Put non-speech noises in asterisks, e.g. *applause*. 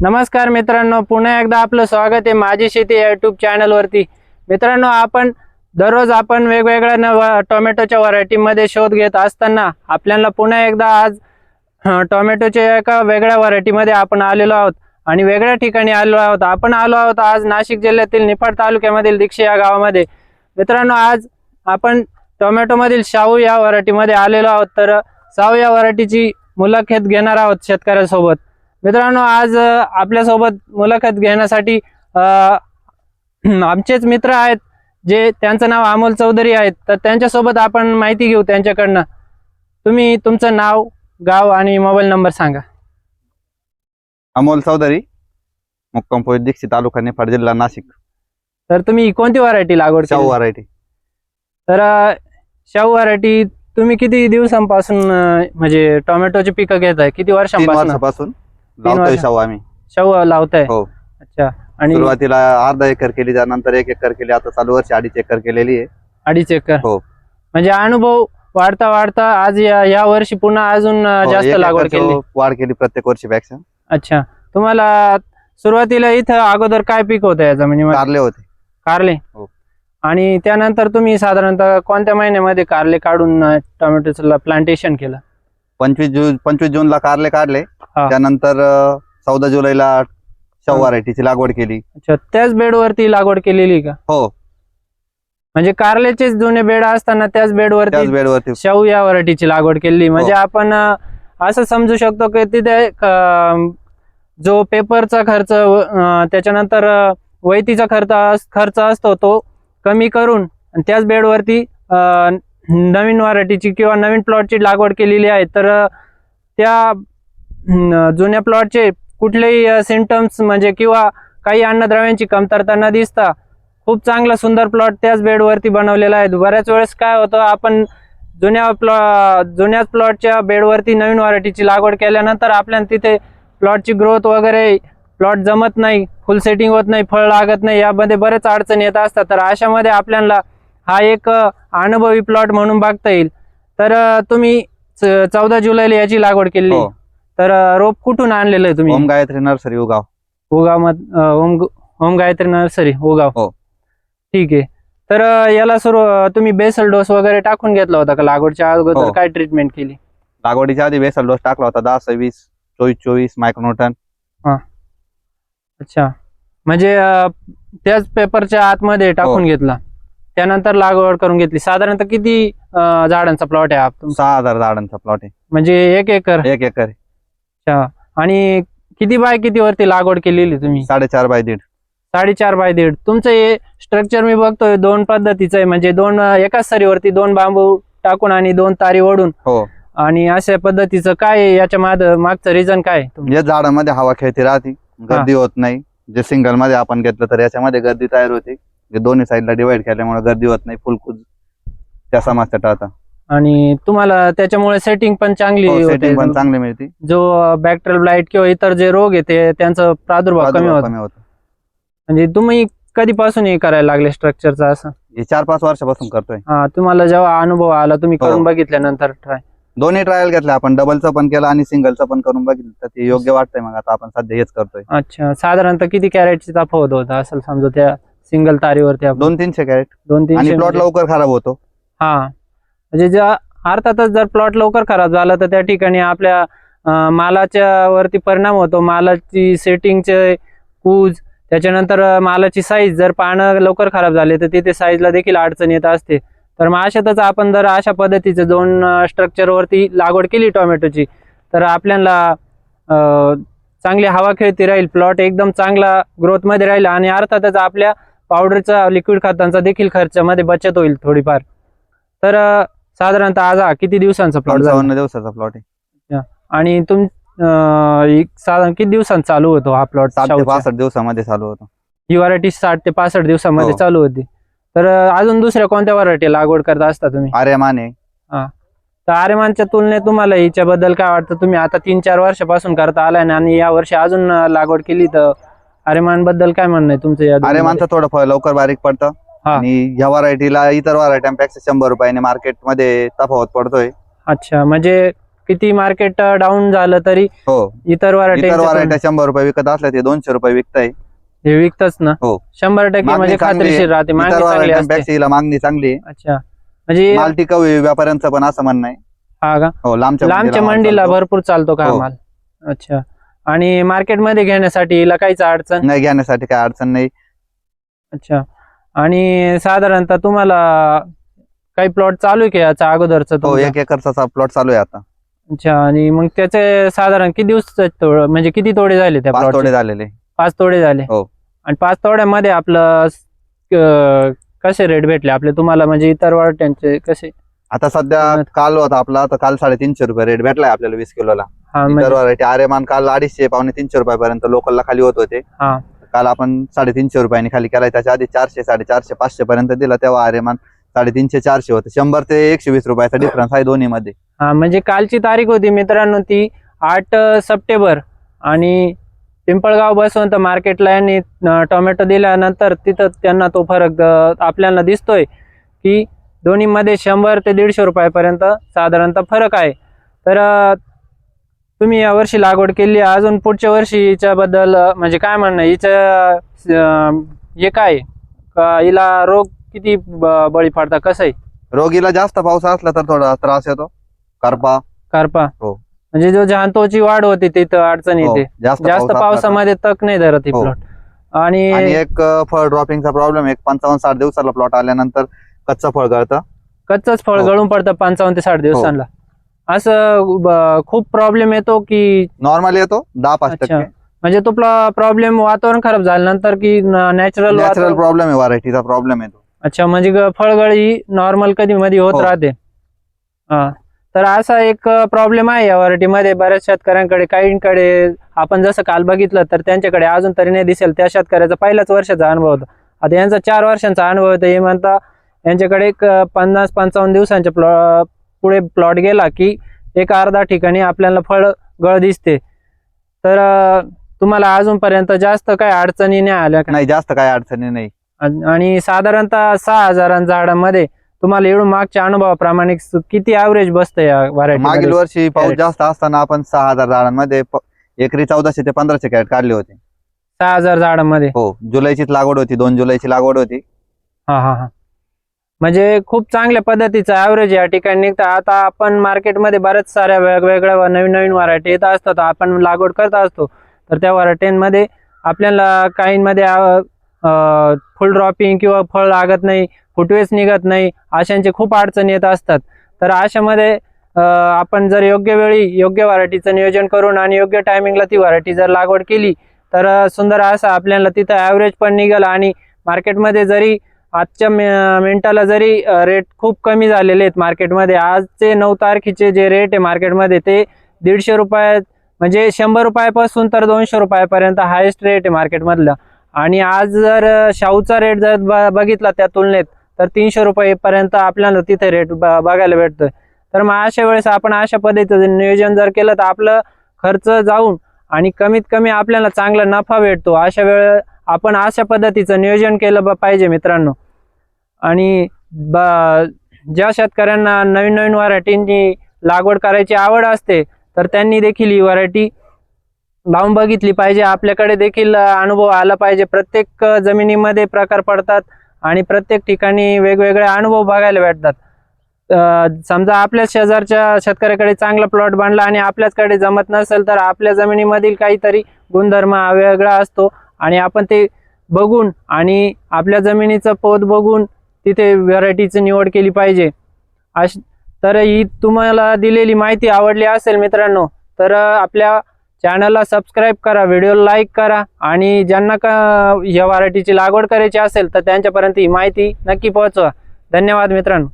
नमस्कार मित्रांनो पुन्हा एकदा आपलं स्वागत आहे माझी शेती या युट्यूब चॅनलवरती मित्रांनो आपण दररोज आपण वेगवेगळ्या नव टोमॅटोच्या व्हरायटीमध्ये शोध घेत असताना आपल्याला पुन्हा एकदा आज टोमॅटोच्या एका वेगळ्या व्हरायटीमध्ये आपण आलेलो आहोत आणि वेगळ्या ठिकाणी आलेलो आहोत. आपण आलो आहोत आज नाशिक जिल्ह्यातील निफाड तालुक्यामधील दीक्षे या गावामध्ये. मित्रांनो आज आपण टोमॅटोमधील शाहू या व्हरायटीमध्ये आलेलो आहोत. तर शाहू या व्हरायटीची मुलाखत घेणार आहोत शेतकऱ्यासोबत. मित्रांनो आज आपल्यासोबत मुलाखत घेण्यासाठी *clears throat* आमचेच मित्र आहेत जे त्यांचं नाव अमोल चौधरी आहेत. तर त्यांच्यासोबत आपण माहिती घेऊ त्यांच्याकडनं. तुम्ही तुमचं नाव गाव आणि मोबाईल नंबर सांगा. अमोल चौधरी मुक्काम दीक्षित तालुका निफाड जिल्हा नाशिक. तर तुम्ही कोणती व्हरायटी लागवड शाहू केली? व्हरायटी. तर अ, शाहू व्हरायटी तुम्ही किती दिवसांपासून अ, म्हणजे टोमॅटोची पिकं घेताय? किती तीन वर्षांपासून? वर्षापासून. लावतोय. शाहू आम्ही. शाहू लावताय? हो. अच्छा. आणि सुरुवातीला अर्धा एकर केली त्यानंतर एक एकर केली आता चालू वर्षी अडीच एकर केलेली आहे. अडीच एकर. हो. म्हणजे अनुभव वाढता वाढता आज या या वर्षी पुन्हा अजून हो, जास्त लागवड केली. वाढ केली प्रत्येक वर्षीपेक्षा. अच्छा. तुम्हाला सुरुवातीला इथं अगोदर काय पीक होतं या जमिनीमध्ये कारले होते. कारले? हो. आणि त्यानंतर तुम्ही साधारणतः कोणत्या महिन्यामध्ये कारले काढून टोमॅटोचं प्लांटेशन केलं? पंचवीस जून पंचवीस जूनला कारले काढले हा. त्यानंतर अं, चौदा जुलैला हा. व्हरायटीची लागवड केली अच्छा त्याच बेडवरती लागवड केलेली का हो म्हणजे कारलेचे जुने बेड असताना त्याच त्याच बेडवरती बेडवरती शाहू या व्हरायटीची लागवड केली म्हणजे हो. आपण अ, असं समजू शकतो की तिथे अ, जो पेपरचा खर्च अ, त्याच्यानंतर अ, वैतीचा खर्च अस- खर्च असतो तो कमी करून आणि त्याच बेडवरती अ, नवीन व्हरायटीची किंवा नवीन प्लॉटची लागवड केलेली आहे तर त्या जुन्या प्लॉटचे कुठलेही सिमटम्स म्हणजे किंवा काही अन्नद्रव्यांची कमतरता न दिसता खूप चांगला सुंदर प्लॉट त्याच बेडवरती बनवलेला आहे. बऱ्याच वेळेस काय होतं आपण जुन्या प्लॉ जुन्याच प्लॉटच्या बेडवरती नवीन व्हरायटीची लागवड केल्यानंतर आपल्याला तिथे प्लॉटची ग्रोथ वगैरे प्लॉट जमत नाही फुल सेटिंग होत नाही फळ लागत नाही यामध्ये बरेच अडचणी येत असतात. तर अशामध्ये आपल्याला हा एक अनुभवी प्लॉट म्हणून बघता येईल. तर तुम्ही चौदा जुलैला याची लागवड केली. हो. तर रोप कुठून आणलेलं आहे तुम्ही? ओम गायत्री नर्सरी उगाव. उगाव मध अ, ओम ओम गायत्री नर्सरी उगाव. हो. ठीक आहे. तर याला सुरू तुम्ही बेसल डोस वगैरे टाकून घेतला होता का? लागवडच्या अगोदर हो. काय ट्रीटमेंट केली? लागवडीच्या आधी बेसल डोस टाकला होता दहा सव्वीस चोवीस चोवीस मायक्रोनोटन अच्छा. म्हणजे अ, त्याच पेपरच्या आतमध्ये टाकून हो. घेतला. त्यानंतर लागवड करून घेतली. साधारणतः किती अ, झाडांचा प्लॉट आहे हा तुमचा? सहा हजार झाडांचा प्लॉट आहे. म्हणजे एक एकर? एक एकर आहे. अच्छा. आणि किती बाय किती वरती लागवड केलेली तुम्ही? साडेचार बाय दीड. साडेचार बाय दीड. तुमचं हे स्ट्रक्चर मी बघतोय दोन पद्धतीचं आहे. म्हणजे दोन अ, एकाच सरीवरती दोन बांबू टाकून आणि दोन तारी ओढून. हो. आणि अशा पद्धतीचं काय आहे? याच्या माग मागचं रिझन काय आहे तुमचं? या झाडामध्ये हवा खेळती राहते. गर्दी होत नाही. जे सिंगलमध्ये आपण घेतलं तर याच्यामध्ये गर्दी तयार होते. दोन्ही साईडला डिवाइड केल्यामुळे गर्दी होत नाही फुलकुज त्या समस्या टाळता आणि तुम्हाला त्याच्यामुळे सेटिंग पण चांगली सेटिंग पण होते. चांगली मिळते. जो बॅक्टेरियल ब्लाइट किंवा इतर जे रोग येते त्यांचा प्रादुर्भाव कमी प्रादुर्भाव होतो. कमी होतो. म्हणजे तुम्ही कधीपासून हे करायला लागले स्ट्रक्चरचं असं? हे चार पाच वर्षापासून करतोय. हा तुम्हाला जेव्हा अनुभव आला तुम्ही हो. करून बघितल्यानंतर ट्राय दोन्ही ट्रायल घेतले आपण डबलचं पण केलं आणि सिंगलचं पण करून बघितलं. तर ते योग्य वाटतंय मग आता आपण सध्या हेच करतोय. अच्छा साधारणतः किती कॅरेटची तफावत होता असेल समजा त्या सिंगल तारीवरती आपण. दोन तीनशे कॅरेट. दोन आणि तीनशे प्लॉट म्हणजे- लवकर खराब होतो. हा. म्हणजे ज्या अर्थातच जर प्लॉट लवकर खराब झाला तर त्या ठिकाणी आपल्या अं, मालाच्या वरती परिणाम होतो. मालाची सेटिंगचे कूज त्याच्यानंतर अं, मालाची साईज जर पानं लवकर खराब झाले तर तिथे साईजला देखील अडचण येत असते. तर मग अशातच आपण जर अशा पद्धतीचे दोन स्ट्रक्चरवरती लागवड केली टोमॅटोची तर आपल्याला अं, चांगली हवा खेळती राहील. प्लॉट एकदम चांगला ग्रोथमध्ये राहील आणि अर्थातच आपल्या पावडरचा लिक्विड खतांचा देखील खर्चामध्ये बचत होईल थोडीफार. तर साधारणतः आज हा किती दिवसांचा प्लॉट पंचावन्न दिवसाचा प्लॉट आहे. आणि तुम अं, एक साधारण किती दिवसांत चालू होतो हा प्लॉट सात ते पासष्ट दिवसामध्ये चालू होतो. ही व्हरायटी साठ ते पासष्ट दिवसामध्ये हो. चालू होती. तर अं, अजून दुसऱ्या कोणत्या व्हरायटी लागवड करत असता तुम्ही? आर्यमान आहे. तर आरेमानच्या तुलनेत तुम्हाला हिच्याबद्दल काय वाटतं? तुम्ही आता तीन चार वर्षापासून करता आलाय ना आणि या वर्षी अजून अं, लागवड केली तर आरेमानबद्दल काय म्हणणं आहे तुमचं या थोडं फळ लवकर बारीक पडतं. हा. आणि ह्या व्हरायटीला इतर व्हरायट्यांपेक्षा शंभर रुपयाने मार्केटमध्ये तफावत पडतोय. अच्छा म्हणजे किती मार्केट डाऊन झालं तरी हो. इतर इतर व्हरायटी व्हरायटी शंभर रुपये विकत असल्या ते दोनशे रुपये विकताय. हे विकतच ना? हो. शंभर टक्के मागणी म्हणजे चांगली आहे. खात्रीशीर राहते इतर मागणी चांगली असते. व्हरायट्यांपेक्षा हिला मागणी चांगली आहे. अच्छा. म्हणजे माल टिकाऊ आहे, व्यापाऱ्यांचं पण असं म्हणणं आहे. हा का? हो लांबच्या लांबच्या माल मंडीला चालतो. भरपूर चालतो का हो. माल? अच्छा. आणि मार्केटमध्ये घेण्यासाठी हिला काहीच अडचण? नाही घेण्यासाठी काय अडचण नाही. अच्छा. आणि साधारणतः तुम्हाला काही प्लॉट चालू आहे का याचा अगोदरच हो एक एकरचा प्लॉट चालू आहे आता. अच्छा आणि मग त्याचे साधारण किती दिवस म्हणजे किती तोडे झाले त्या पाच प्लॉट तोडे झालेले. पाच तोडे झाले? हो. आणि पाच तोड्यामध्ये आपलं अं, कसे रेट भेटले? आपले तुम्हाला म्हणजे इतर वाट्यांचे कसे? आता सध्या. काल होता आपला तर काल साडेतीनशे रुपये रेट भेटलाय आपल्याला वीस किलोला. इतर म्हणजे व्हरायटी आरेमान काल अडीचशे पावणे तीनशे रुपयापर्यंत लोकलला खाली होत होते. हा. काल आपण साडेतीनशे रुपयांनी खाली केलाय. त्याच्या आधी चारशे साडेचारशे पाचशे पर्यंत दिला. तेव्हा आरेमान साडेतीनशे चारशे होते. शंभर ते एकशे वीस रुपयाचा डिफरन्स आहे दोन्ही मध्ये हा म्हणजे कालची तारीख होती मित्रांनो ती आठ सप्टेंबर. आणि पिंपळगाव बसवंत मार्केटला यांनी अं, टोमॅटो दिल्यानंतर तिथं त्यांना तो फरक अं, आपल्याला दिसतोय की दोन्हीमध्ये शंभर ते दीडशे रुपयापर्यंत साधारणतः फरक आहे. तर अं, तुम्ही यावर्षी लागवड केली. अजून पुढच्या वर्षी हिच्याबद्दल म्हणजे काय म्हणणं आहे? हिचं अं, हे काय? का हिला रोग किती बळी पडता कसं आहे रोगीला जास्त पाऊस असला तर थोडा त्रास येतो करपा करपा हो. म्हणजे जो जहांतोची वाढ होती तिथं अडचण हो, येते जास्त जास्त. पावसामध्ये तक नाही धरत ही हो. प्लॉट आणि आणि एक फळ ड्रॉपिंगचा प्रॉब्लेम एक पंचावन्न साठ दिवसाला प्लॉट आल्यानंतर कच्चं फळ गळतं कच्चच फळ हो. गळून पडतं पंचावन्न ते साठ दिवसांना असं खूप प्रॉब्लेम येतो की नॉर्मल येतो दहा पाच. टक्के. म्हणजे तो प्रॉब्लेम वातावरण खराब झाल्यानंतर की नॅचरल नॅचरल प्रॉब्लेम आहे व्हरायटीचा प्रॉब्लेम येतो. अच्छा म्हणजे फळगळी नॉर्मल कधी मध्ये होत हो. राहते. हा. तर असा एक प्रॉब्लेम आहे या व्हरायटीमध्ये बऱ्याच शेतकऱ्यांकडे काहींकडे आपण जसं काल बघितलं तर त्यांच्याकडे अजून तरी नाही दिसेल. त्या शेतकऱ्याचा पहिल्याच वर्षाचा अनुभव होता. आता यांचा चार वर्षांचा अनुभव होता. हे म्हणता यांच्याकडे एक पन्नास पंचावन्न दिवसांच्या पुढे प्लॉट गेला की एक अर्धा ठिकाणी आपल्याला फळ गळ दिसते. तर तुम्हाला अजूनपर्यंत जास्त काही अडचणी नाही आल्या का? नाही जास्त काय अडचणी नाही. आणि साधारणतः सहा हजारांच्या झाडामध्ये तुम्हाला एवढं मागच्या अनुभवाप्रमाणे किती ऍव्हरेज बसतं या मागील व्हरायटी वर्षी पाऊस. जास्त असताना आपण सहा हजार झाडांमध्ये एकरी चौदाशे ते पंधराशे कॅरेट काढले होते. सहा हजार झाडामध्ये? हो जुलैचीच लागवड होती दोन जुलैची लागवड होती. हा हा हा. म्हणजे खूप चांगल्या पद्धतीचं ॲव्हरेज या ठिकाणी निघतं. आता आपण मार्केटमध्ये बऱ्याच साऱ्या वेगवेगळ्या नवीन नवीन व्हरायटी येत असतात. आपण लागवड करत असतो. तर त्या व्हरायटींमध्ये आपल्याला काहींमध्ये फुल ड्रॉपिंग किंवा फळ लागत नाही फुटवेच निघत नाही अशांचे खूप अडचणी येत असतात. तर अशामध्ये आपण जर योग्य वेळी योग्य व्हरायटीचं नियोजन करून आणि योग्य टायमिंगला ती व्हरायटी जर लागवड केली तर सुंदर असं आपल्याला तिथं ॲव्हरेज पण निघेल आणि मार्केटमध्ये जरी आजच्या मि- मिनिटाला जरी रेट खूप कमी झालेले आहेत मार्केटमध्ये आजचे नऊ तारखेचे जे रेट आहे मार्केटमध्ये ते दीडशे रुपये म्हणजे शंभर रुपयापासून तर दोनशे रुपयापर्यंत हायेस्ट रेट आहे मार्केटमधला आणि आज जर शाहूचा रेट जर ब- बघितला त्या तुलनेत तर तीनशे रुपयेपर्यंत आपल्याला तिथे रेट बघायला भेटतोय. तर मग अशा वेळेस आपण अशा पद्धतीचं नियोजन जर केलं तर आपलं खर्च जाऊन आणि कमीत कमी आपल्याला चांगला नफा भेटतो. अशा वेळ आपण अशा पद्धतीचं नियोजन केलं ब- पाहिजे मित्रांनो. आणि ब- ज्या शेतकऱ्यांना नवीन नवीन व्हरायटींची लागवड करायची आवड असते तर त्यांनी देखील ही व्हरायटी लावून बघितली पाहिजे. आपल्याकडे देखील अनुभव आला पाहिजे. प्रत्येक जमिनीमध्ये प्रकार पडतात आणि प्रत्येक ठिकाणी वेगवेगळे अनुभव बघायला भेटतात. समजा आपल्याच शेजारच्या शेतकऱ्याकडे चांगला प्लॉट बांधला आणि आपल्याचकडे जमत नसेल तर आपल्या जमिनीमधील काहीतरी गुणधर्म हा वेगळा असतो आणि आपण ते बघून आणि आपल्या जमिनीचं पोत बघून तिथे व्हरायटीची निवड केली पाहिजे. अश तर ही तुम्हाला दिलेली माहिती आवडली असेल मित्रांनो तर आपल्या चॅनलला सबस्क्राईब करा व्हिडिओ लाईक करा आणि ज्यांना का या व्हरायटीची लागवड करायची असेल तर त्यांच्यापर्यंत ही माहिती नक्की पोहोचवा. धन्यवाद मित्रांनो.